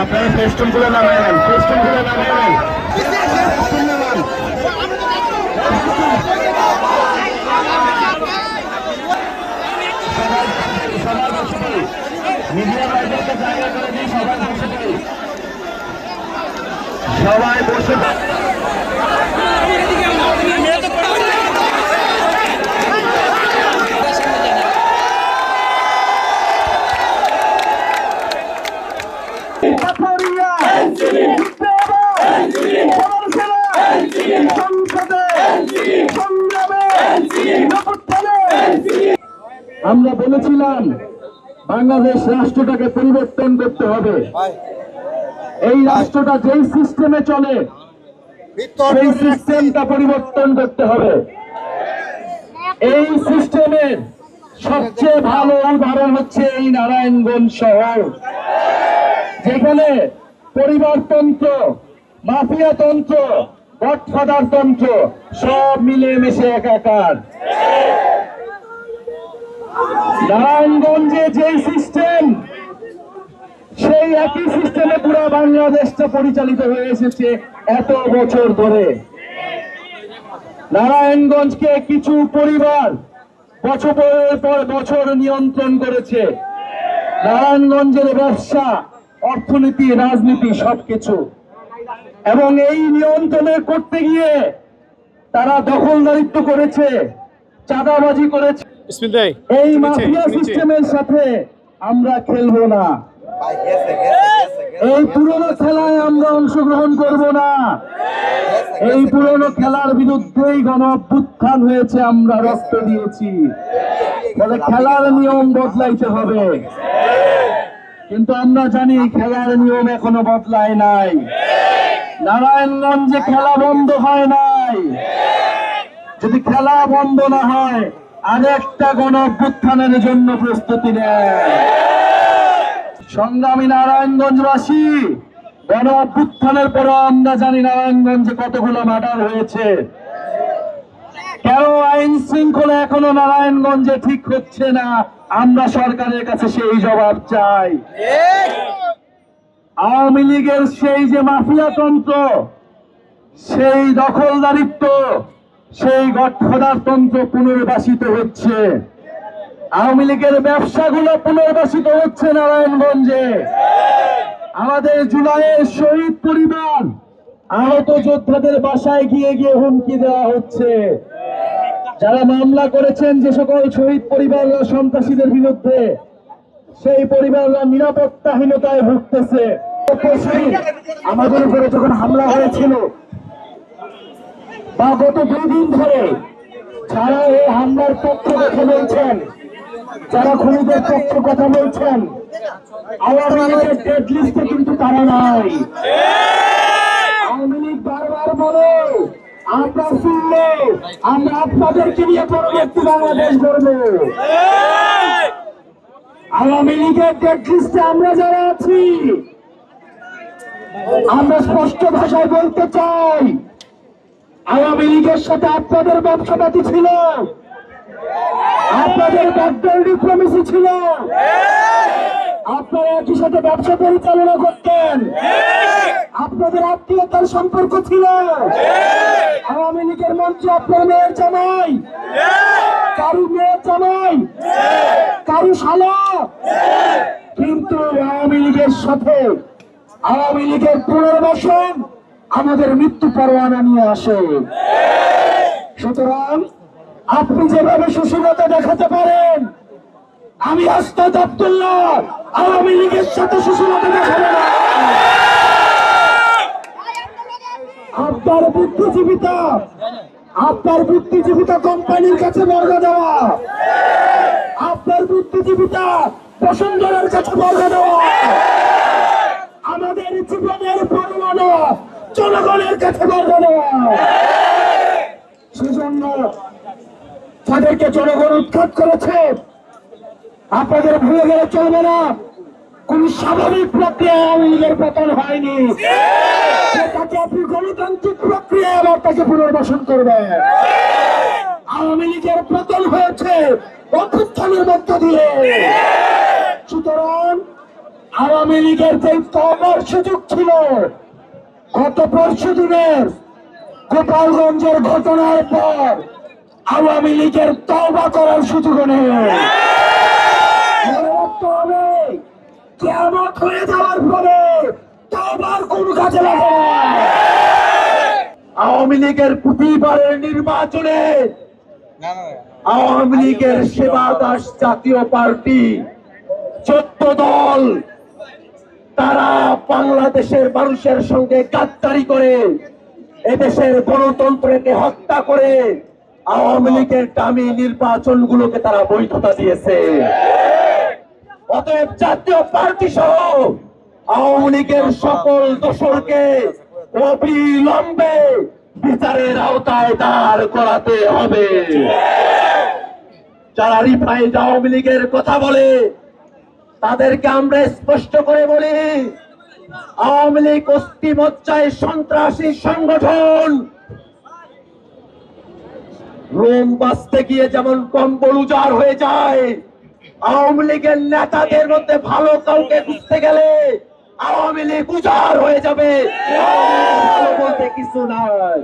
আপনারা ফেস্টুনগুলো নামিয়ে নেন। ফেস্টুনগুলো নামিয়ে নেন সবাই আমরা বলেছিলাম বাংলাদেশ রাষ্ট্রটাকে পরিবর্তন করতে হবে। এই রাষ্ট্রটা যেই সিস্টেমে চলে সেই সিস্টেমটা পরিবর্তন করতে হবে। এই সিস্টেমের সবচেয়ে ভালো উদাহরণ হচ্ছে এই নারায়ণগঞ্জ শহর। যেখানে পরিবারতন্ত্র, মাফিয়াতন্ত্র গডফাদার তন্ত্র সব মিলে মিশে একাকার। নারায়ণগঞ্জে যে সিস্টেম, সেই একই সিস্টেমে পুরো বাংলাদেশটা পরিচালিত হয়ে এসেছে এত বছর ধরে। নারায়ণগঞ্জকে কিছু পরিবার বছরের পর বছর নিয়ন্ত্রণ করেছে। নারায়ণগঞ্জের ব্যবসা অর্থনীতি রাজনীতি সবকিছু। এবং এই নিয়ন্ত্রণে করতে গিয়ে তারা দখলদারিত্ব করেছে চাঁদাবাজি করেছে। এই মাফিয়া সিস্টেমের সাথে আমরা খেলব না। এই পুরনো খেলায় আমরা অংশগ্রহণ করব না। এই পুরনো খেলার বিরুদ্ধেই গণ অভ্যুত্থান হয়েছে আমরা রক্ত দিয়েছি। ফলে খেলার নিয়ম বদলাইতে হবে। কিন্তু আমরা জানি খেলার নিয়ম এখনও বদলায় নাই। নারায়ণগঞ্জে খেলা বন্ধ হয় নাই। যদি খেলা বন্ধ না হয়, আরেকটা গণ অভ্যুত্থানের জন্য প্রস্তুতি নেয়। সংগ্রামী নারায়ণগঞ্জবাসী গণ অভ্যুত্থানের পরে আমরা জানি নারায়ণগঞ্জে কতগুলো মার্ডার হয়েছে। কেন আইন শৃঙ্খলা এখনও নারায়ণগঞ্জে ঠিক হচ্ছে না? আমরা সরকারের কাছে সেই জবাব চাই। আওয়ামী লীগের সেই যে মাফিয়াতন্ত্র সেই দখলদারিত্ব, সেই গঠফদারতন্ত্র পুনর্বাসিত হচ্ছে। আওয়ামী লীগের ব্যবসাগুলো পুনর্বাসিত হচ্ছে নারায়ণগঞ্জে। আমাদের জুলাইয়ের শহীদ পরিবার, আহত যোদ্ধাদের বাসায় গিয়ে গিয়ে হুমকি দেওয়া হচ্ছে। যারা মামলা করেছেন যে সকল শহীদ পরিবাররা সন্ত্রাসীদের বিরুদ্ধে, সেই পরিবাররা নিরাপত্তাহীনতায় ভুগতেছে। আমাদের উপরে যখন হামলা হয়েছিল, বা গত দুই দিন ধরে যারা এই হামলার পক্ষ কথা বলছেন, যারা খুনিদের পক্ষ কথা বলছেন লীগের ডেড লিস্টে কিন্তু তারা নাই আওয়ামী লীগ বারবার বলে আমরা শুনলে, আমরা আপনাদেরকে নিয়ে পরবর্তী বাংলাদেশ করব আওয়ামী লীগের লিস্টে আমরা যারা আছি, আমরা স্পষ্ট ভাষায় বলতে চাই, আওয়ামী লীগের সাথে আপনাদের ব্যবসাপাতি ছিল, আপনাদের ব্যাকডোর ডিপ্লোমেসি ছিল। আপনারা একই সাথে ব্যবসা পরিচালনা করতেন। আপনাদের আত্মীয়তার সম্পর্ক ছিল। আওয়ামী লীগের মন্ত্রী আপনার মেয়ের জামাই। কারু মেয়ের জামাই। কারু শালা। কিন্তু আওয়ামী লীগের সাথে আওয়ামী লীগের পুনর্বাসন আমাদের মৃত্যু পরোয়ানা নিয়ে আসে। সুতরাং আপনি যেভাবে সুশীলতা দেখাতে পারেন আমি আস্তাদ আব্দুল্লাহ। আওয়ামী লীগের সাথে সুশীলতা দেখাবো না। আপনার বুদ্ধিজীবিতা আপনার বুদ্ধিজীবিতা কোম্পানির কাছে বর্গা দেওয়া। আপনার বুদ্ধিজীবিতা বসুন্ধরার কাছে বর্গা দেওয়া। আমাদের জীবনের পরমাণু জনগণের কাছে বর্গা দেওয়া। সেজন্য তাদেরকে জনগণ উৎখাত করেছে। আপনাদের ভুলে গেলে চলবে না। কোন স্বাভাবিক প্রক্রিয়ায় আওয়ামী লীগের পতন হয়নি। আপনি গণতান্ত্রিক প্রক্রিয়া আবার তাকে পুনর্বাসন করবেন। আওয়ামী লীগের পতন হয়েছে অভ্যুত্থানের মধ্য দিয়ে। সুতরাং আওয়ামী লীগের যে তবার সুযোগ ছিল, গত পরশু দিনের গোপালগঞ্জের ঘটনার পর আওয়ামী লীগের তবা করার সুযোগ নেই। হবে। কেমন হয়ে যাওয়ার পরে তবার কোন কাজে লাগে আওয়ামী লীগের প্রতিবারের নির্বাচনে আওয়ামী লীগের সেবা দাস জাতীয় পার্টি চোদ্দ দল, তারা বাংলাদেশের মানুষের সঙ্গে গাদ্দারি করে, এদেশের গণতন্ত্রকে হত্যা করে আওয়ামী লীগের দামি নির্বাচনগুলোকে তারা বৈধতা দিয়েছে। অতএব জাতীয় পার্টি সহ আওয়ামী লীগের সকল দোসরকে অবিলম্বে বিচারের আওতায় দাঁড় করাতে হবে। যারা রিফাইন্ড আওয়ামী লীগের কথা বলে, তাদেরকে আমরা স্পষ্ট করে বলি, আওয়ামী লীগ অস্থিমজ্জায় সন্ত্রাসী সংগঠন। রোম বাঁচতে গিয়ে যেমন কম্বল উজাড় হয়ে যায় আওয়ামী লীগের নেতাদের মধ্যে ভালো কাউকে খুঁজতে গেলে আওয়ামী লীগ উজাড় হয়ে যাবে। বলতে কিছু নাই।